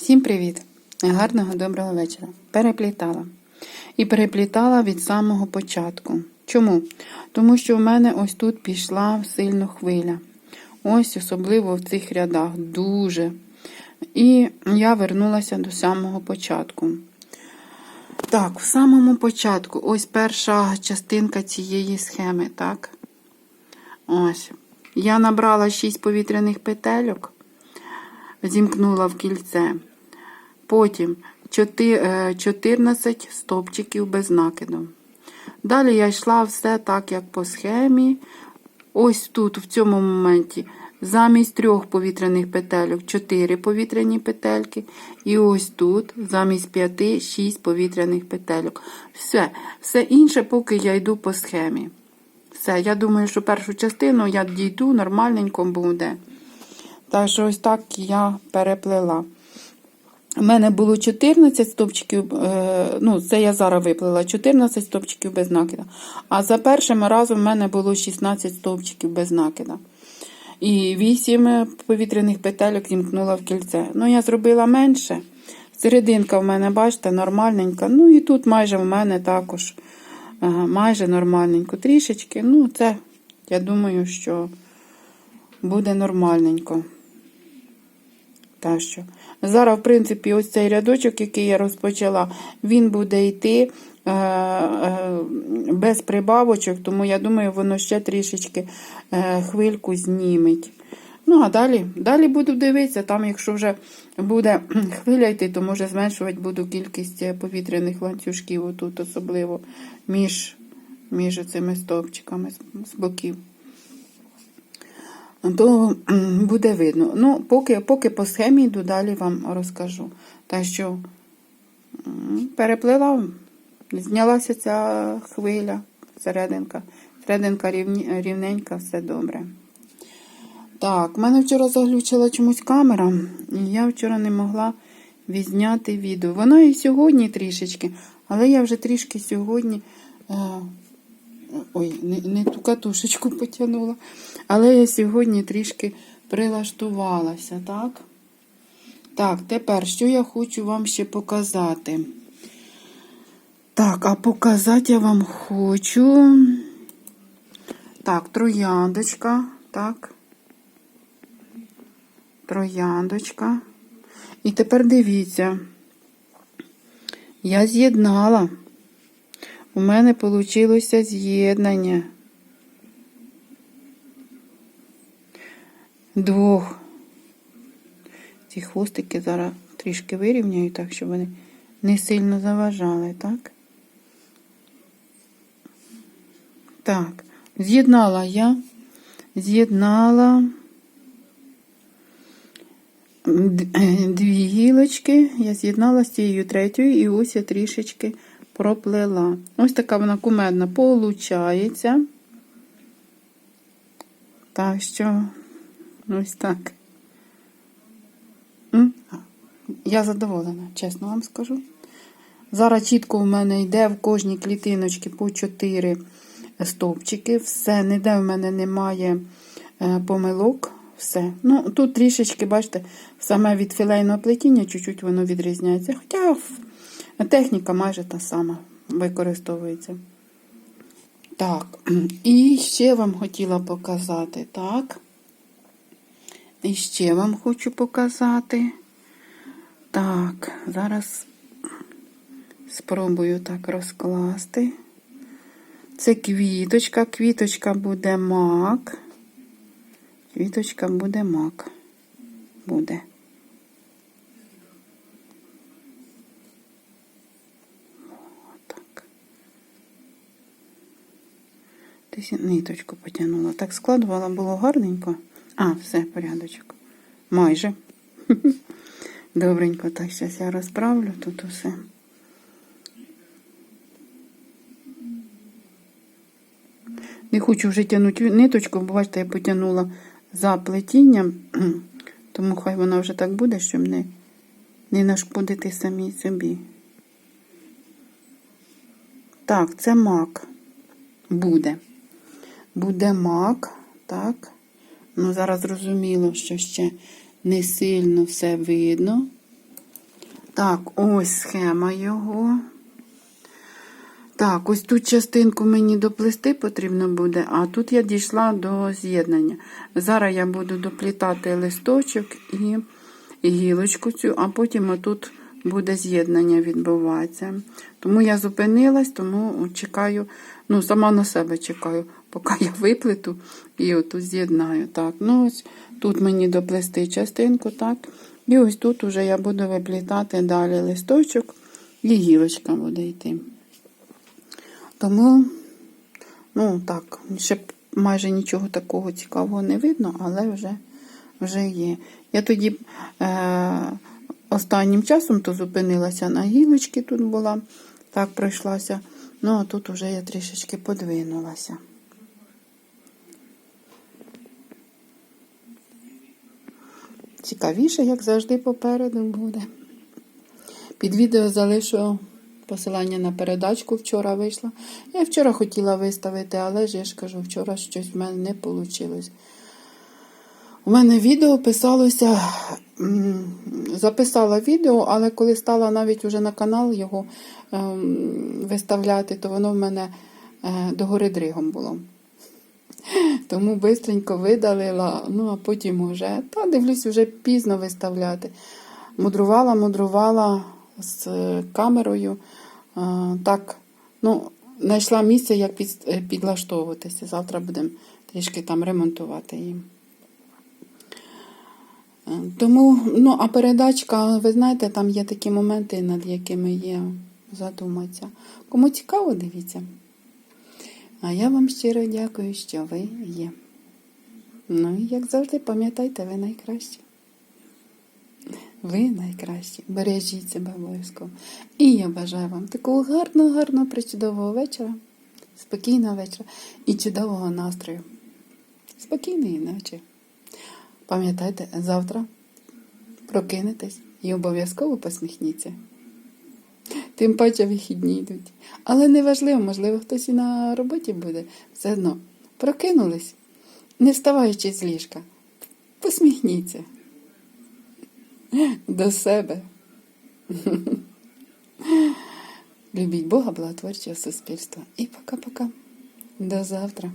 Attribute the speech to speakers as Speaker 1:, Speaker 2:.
Speaker 1: Всім привіт! Гарного доброго вечора. Переплітала. І переплітала від самого початку. Чому? Тому що в мене ось тут пішла сильно хвиля. Ось особливо в цих рядах. Дуже. І я вернулася до самого початку. Так, в самому початку, ось перша частинка цієї схеми, так? Ось. Я набрала 6 повітряних петельок, зімкнула в кільце. Потім 14 стовпчиків без накиду. Далі я йшла все так, як по схемі. Ось тут, в цьому моменті, замість трьох повітряних петельок 4 повітряні петельки. І ось тут, замість 5, 6 повітряних петельок. Все, все інше, поки я йду по схемі. Все, я думаю, що першу частину я дійду, нормальненько буде. Так що ось так я переплела. У мене було 14 стовпчиків, е, ну, це я зараз виплела, 14 стовпчиків без накида. А за першим разом в мене було 16 стовпчиків без накида. І 8 повітряних петельок зімкнула в кільце. Ну, я зробила менше. Серединка в мене, бачите, нормальненька. Ну і тут майже в мене також е, майже нормальненько. Трішечки. Ну, це, я думаю, що буде нормальненько. Так що. Зараз, в принципі, ось цей рядочок, який я розпочала, він буде йти е, е, без прибавочок, тому я думаю, воно ще трішечки е, хвильку зніметь. Ну, а далі далі буду дивитися, там, якщо вже буде хвиля йти, то може зменшувати буду кількість е, повітряних ланцюжків, отут особливо між між цими стовпчиками з боків то буде видно. Ну, поки поки по схемі йду, далі вам розкажу. Так що переплила, знялася ця хвиля, серединка. Серединка рівненька, все добре. Так, в мене вчора заглючила чомусь камера, і я вчора не могла відзняти відео. Вона і сьогодні трішечки, але я вже трішки сьогодні. Ой, не, не ту катушечку потягнула. Але я сьогодні трішки прилаштувалася, так? Так, тепер, що я хочу вам ще показати? Так, а показати я вам хочу. Так, трояндочка, так. Трояндочка. І тепер дивіться, я з'єднала. У мене вийшло з'єднання двох. Ці хвостики зараз трішки вирівняю, так, щоб вони не сильно заважали, так? Так, з'єднала я, з'єднала дві гілочки, я з'єднала з цією третьою, і ось я трішечки проплела. Ось така вона кумедна получається. Так що, ось так. Я задоволена, чесно вам скажу. Зараз чітко в мене йде в кожній клітиночці по 4 стовпчики. Все, ніде в мене немає е, помилок. Все. Ну, Тут трішечки, бачите, саме від філейного плетіння чуть-чуть воно відрізняється. Хоча Техніка майже та сама використовується. Так, і ще вам хотіла показати, так. І ще вам хочу показати. Так, зараз спробую так розкласти. Це квіточка, квіточка буде мак. Квіточка буде мак. Буде. Десь ниточку потягнула. Так складувала, було гарненько. А, все, порядочок. Майже. Добренько, так зараз я розправлю тут усе. Не хочу вже тягнути ниточку, бо бачите, я потягнула за плетінням, тому хай вона вже так буде, щоб не, не нашкодити самій собі. Так, це мак буде буде мак, так? Ну, зараз зрозуміло, що ще не сильно все видно. Так, ось схема його. Так, ось тут частинку мені доплести потрібно буде, а тут я дійшла до з'єднання. Зараз я буду доплітати листочок і гілочку цю, а потім отут буде з'єднання відбуватися. Тому я зупинилась, тому чекаю, ну, сама на себе чекаю, поки я виплету і отут з'єднаю. Так, ну ось тут мені доплести частинку, так. І ось тут уже я буду виплітати далі листочок і гілочка буде йти. Тому, ну так, ще майже нічого такого цікавого не видно, але вже, вже є. Я тоді е, останнім часом то зупинилася на гілочці, тут була, так пройшлася. Ну, а тут вже я трішечки подвинулася. Цікавіше, як завжди, попереду буде. Під відео залишу посилання на передачку вчора вийшла. Я вчора хотіла виставити, але ж я ж кажу, вчора щось в мене не вийшло. У мене відео писалося, записала відео, але коли стала навіть уже на канал його ем, виставляти, то воно в мене е, догори дригом було. Тому бистренько видалила, ну а потім уже, та дивлюсь, вже пізно виставляти. Мудрувала, мудрувала з камерою. Е, Так, ну, знайшла місце, як під- е, підлаштовуватися. Завтра будемо трішки там ремонтувати їм. Тому, ну, а передачка, ви знаєте, там є такі моменти, над якими є задуматися. Кому цікаво, дивіться. А я вам щиро дякую, що ви є. Ну і як завжди, пам'ятайте, ви найкращі. Ви найкращі. Бережіть себе обов'язково. І я бажаю вам такого гарного, гарного, причудового вечора, спокійного вечора і чудового настрою. Спокійної ночі. Пам'ятайте, завтра прокинетесь і обов'язково посміхніться. Тим паче вихідні йдуть. Але неважливо, можливо, хтось і на роботі буде. Все одно прокинулись, не вставаючи з ліжка. Посміхніться до себе. Любіть Бога, благотворчого суспільства. І пока-пока. До завтра.